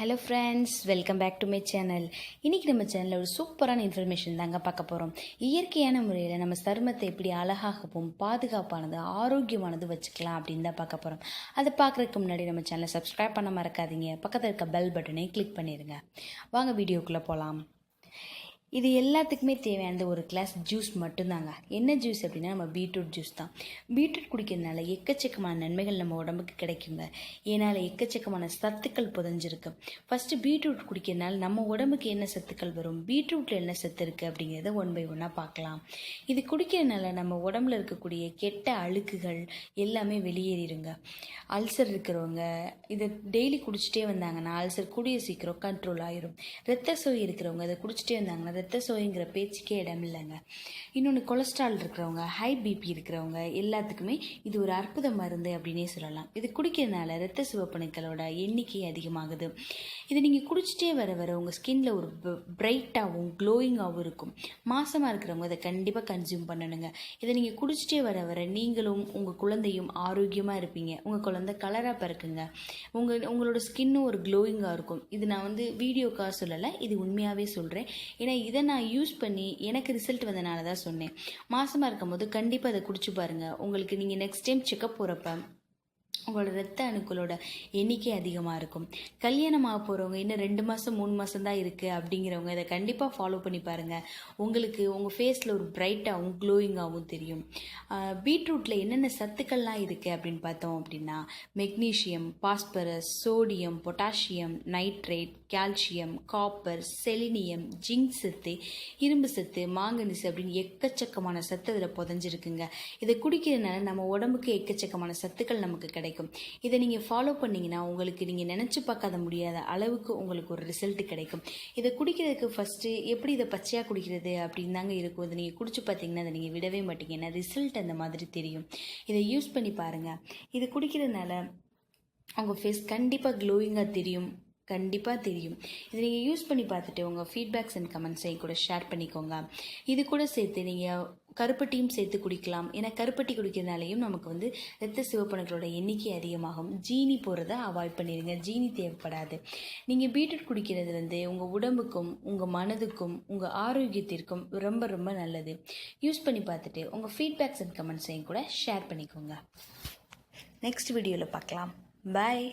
Hello friends welcome back to my channel இன்றைக்கி நம்ம சேனலில் ஒரு சூப்பரான இன்ஃபர்மேஷன் தாங்க பார்க்க போகிறோம் இயற்கையான முறையில் நம்ம சருமத்தை எப்படி அழகாகவும் பாதுகாப்பானது ஆரோக்கியமானது வச்சுக்கலாம் அப்படின்னு தான் பார்க்க போகிறோம் அதை பார்க்குறதுக்கு முன்னாடி நம்ம சேனலை சப்ஸ்கிரைப் பண்ண மறக்காதீங்க பக்கத்தில் இருக்க பெல் பட்டனை கிளிக் பண்ணிடுங்க வாங்க வீடியோக்குள்ளே போகலாம் இது எல்லாத்துக்குமே தேவையானது ஒரு கிளாஸ் ஜூஸ் மட்டும்தாங்க. என்ன ஜூஸ் அப்படின்னா நம்ம பீட்ரூட் ஜூஸ் தான். பீட்ரூட் குடிக்கிறதுனால எக்கச்சக்கமான நன்மைகள் நம்ம உடம்புக்கு கிடைக்குங்க. ஏனால் எக்கச்சக்கமான சத்துக்கள் புதஞ்சிருக்கு. ஃபஸ்ட்டு பீட்ரூட் குடிக்கிறதுனால நம்ம உடம்புக்கு என்ன சத்துக்கள் வரும்? பீட்ரூட்டில் என்ன சத்து இருக்குது அப்படிங்கிறத ஒன் பை ஒன்னாக பார்க்கலாம். இது குடிக்கிறதுனால நம்ம உடம்புல இருக்கக்கூடிய கெட்ட அழுக்குகள் எல்லாமே வெளியேறிடுங்க. அல்சர் இருக்கிறவங்க இதை டெய்லி குடிச்சிட்டே வந்தாங்கன்னா அல்சர் கூடிய சீக்கிரம் கண்ட்ரோல் ஆயிரும். ரத்த சோய் இருக்கிறவங்க அதை குடிச்சிட்டே வந்தாங்கன்னா ரத்த சோய்ங்கிற பேச்சுக்கே இடம் இல்லைங்க. இன்னொன்று கொலஸ்ட்ரால் இருக்கிறவங்க ஹை பிபி இருக்கிறவங்க எல்லாத்துக்குமே இது ஒரு அற்புத மருந்து அப்படின்னே சொல்லலாம். இது குடிக்கிறதுனால ரத்த சிவப்பணுக்களோட எண்ணிக்கை அதிகமாகுது. இது நீங்கள் குடிச்சிட்டே வர வர உங்கள் ஸ்கின்ல ஒரு பிரைட்டாகவும் க்ளோயிங்காகவும் இருக்கும். மாசமாக இருக்கிறவங்க இதை கண்டிப்பாக கன்சியூம் பண்ணணுங்க. இதை நீங்கள் குடிச்சிட்டே வர வர நீங்களும் உங்கள் குழந்தையும் ஆரோக்கியமாக இருப்பீங்க. உங்கள் குழந்தை கலராக பிறக்குங்க. உங்கள் உங்களோட ஸ்கின்னும் ஒரு க்ளோயிங்காக இருக்கும். இது நான் வந்து வீடியோக்காக சொல்லலை இது உண்மையாகவே சொல்கிறேன் ஏன்னா இதை நான் யூஸ் பண்ணி எனக்கு ரிசல்ட் வந்தனால தான் சொன்னேன். மாசமாக இருக்கும்போது கண்டிப்பாக அதை குடிச்சு பாருங்கள் உங்களுக்கு நீங்கள் நெக்ஸ்ட் டைம் செக்கப் போகிறப்ப உங்களோட ரத்த அணுக்களோட எண்ணிக்கை அதிகமாக இருக்கும். கல்யாணம் ஆக போகிறவங்க இன்னும் ரெண்டு மாதம் மூணு மாதம் தான் இருக்குது அப்படிங்கிறவங்க இதை கண்டிப்பாக ஃபாலோ பண்ணி பாருங்கள் உங்களுக்கு உங்கள் ஃபேஸில் ஒரு பிரைட்டாகவும் க்ளோயிங்காகவும் தெரியும். பீட்ரூட்டில் என்னென்ன சத்துக்கள்லாம் இருக்குது அப்படின்னு பார்த்தோம் அப்படின்னா magnesium phosphorus sodium potassium nitrate calcium copper selenium zinc சத்து இரும்பு சத்து மாங்கனீஸ் அப்படின்னு எக்கச்சக்கமான சத்து அதில் புதஞ்சிருக்குங்க. இதை குடிக்கிறதுனால நம்ம உடம்புக்கு எக்கச்சக்கமான சத்துக்கள் நமக்கு கிடைக்கும். இதை நீங்கள் ஃபாலோ பண்ணீங்கன்னா உங்களுக்கு நீங்கள் நினச்சி பார்க்காத முடியாத அளவுக்கு உங்களுக்கு ஒரு ரிசல்ட் கிடைக்கும். இதை குடிக்கிறதுக்கு ஃபஸ்ட்டு எப்படி இதை பச்சையாக குடிக்கிறது அப்படின்னு தாங்க இருக்கும். இதை நீங்கள் குடிச்சு பார்த்தீங்கன்னா அதை நீங்கள் விடவே மாட்டீங்க. ஏன்னா ரிசல்ட் அந்த மாதிரி தெரியும். இதை யூஸ் பண்ணி பாருங்கள் இது குடிக்கிறதுனால உங்கள் ஃபேஸ் கண்டிப்பாக க்ளோயிங்காக தெரியும். கண்டிப்பாக தெரியும். இதை நீங்கள் யூஸ் பண்ணி பார்த்துட்டு உங்கள் ஃபீட்பேக்ஸ் அண்ட் கமெண்ட்ஸை கூட ஷேர் பண்ணிக்கோங்க. இது கூட சேர்த்து நீங்கள் கருப்பட்டியும் சேர்த்து குடிக்கலாம். ஏன்னா கருப்பட்டி குடிக்கிறதுனாலையும் நமக்கு வந்து ரத்த சிவப்பணுக்களோட எண்ணிக்கை அதிகமாகும். ஜீனி போகிறத அவாய்ட் பண்ணிடுங்க ஜீனி தேவைப்படாது. நீங்கள் பீட்ரூட் குடிக்கிறது வந்து உங்கள் உடம்புக்கும் உங்கள் மனதுக்கும் உங்கள் ஆரோக்கியத்திற்கும் ரொம்ப ரொம்ப நல்லது. யூஸ் பண்ணி பார்த்துட்டு உங்கள் ஃபீட்பேக்ஸ் அண்ட் கமெண்ட்ஸையும் கூட ஷேர் பண்ணிக்கோங்க. நெக்ஸ்ட் வீடியோவில் பார்க்கலாம். பாய்